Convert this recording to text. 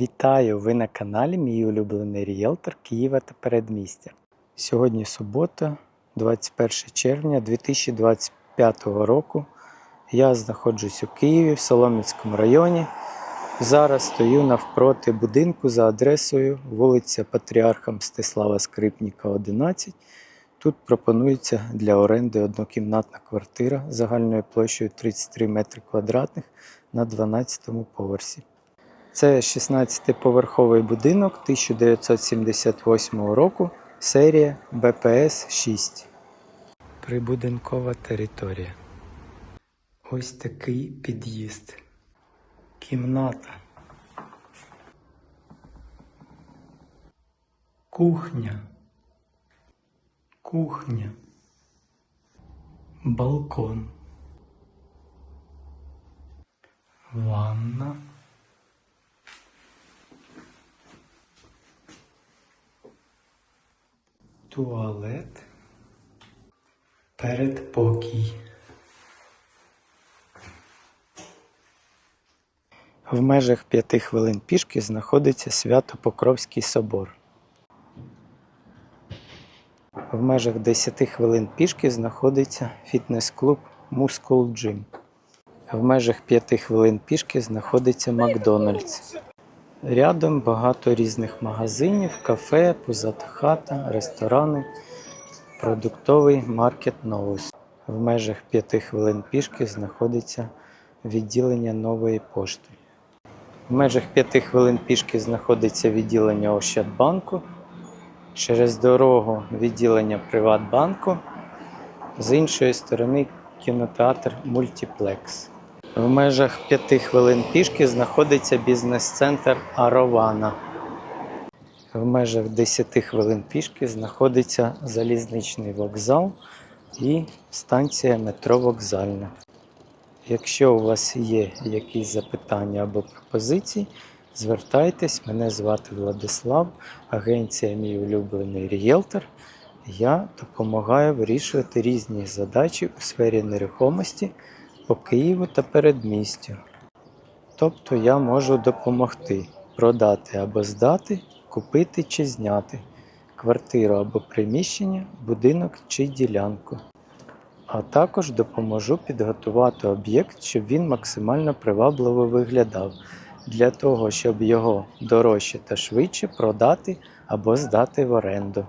Вітаю! Ви на каналі Мій улюблений ріелтор Києва та передмістя. Сьогодні субота, 21 червня 2025 року. Я знаходжусь у Києві в Солом'янському районі. Зараз стою навпроти будинку за адресою вулиця Патріарха Мстислава Скрипніка, 11. Тут пропонується для оренди однокімнатна квартира загальною площею 33 метри квадратних на 12 поверсі. Це 16-поверховий будинок 1978 року, серія БПС 6. Прибудинкова територія. Ось такий під'їзд. Кімната. Кухня. Кухня. Балкон. Ванна. Туалет. Передпокій. В межах п'яти хвилин пішки знаходиться Свято-Покровський собор. В межах 10 хвилин пішки знаходиться фітнес-клуб Muscle Gym. В межах 5 хвилин пішки знаходиться Макдональдс. Рядом багато різних магазинів, кафе, позата хата, ресторани, продуктовий маркет Новус. В межах 5 хвилин пішки знаходиться відділення нової пошти. В межах 5 хвилин пішки знаходиться відділення Ощадбанку. Через дорогу відділення Приватбанку. З іншої сторони кінотеатр Мультіплекс. В межах 5 хвилин пішки знаходиться бізнес-центр Арована. В межах 10 хвилин пішки знаходиться залізничний вокзал і станція метро Вокзальна. Якщо у вас є якісь запитання або пропозиції, звертайтесь, мене звати Владислав, агенція Мій улюблений ріелтор. Я допомагаю вирішувати різні задачі у сфері нерухомості по Києву та передмістю. Тобто я можу допомогти продати або здати, купити чи зняти квартиру або приміщення, будинок чи ділянку. А також допоможу підготувати об'єкт, щоб він максимально привабливо виглядав, для того, щоб його дорожче та швидше продати або здати в оренду.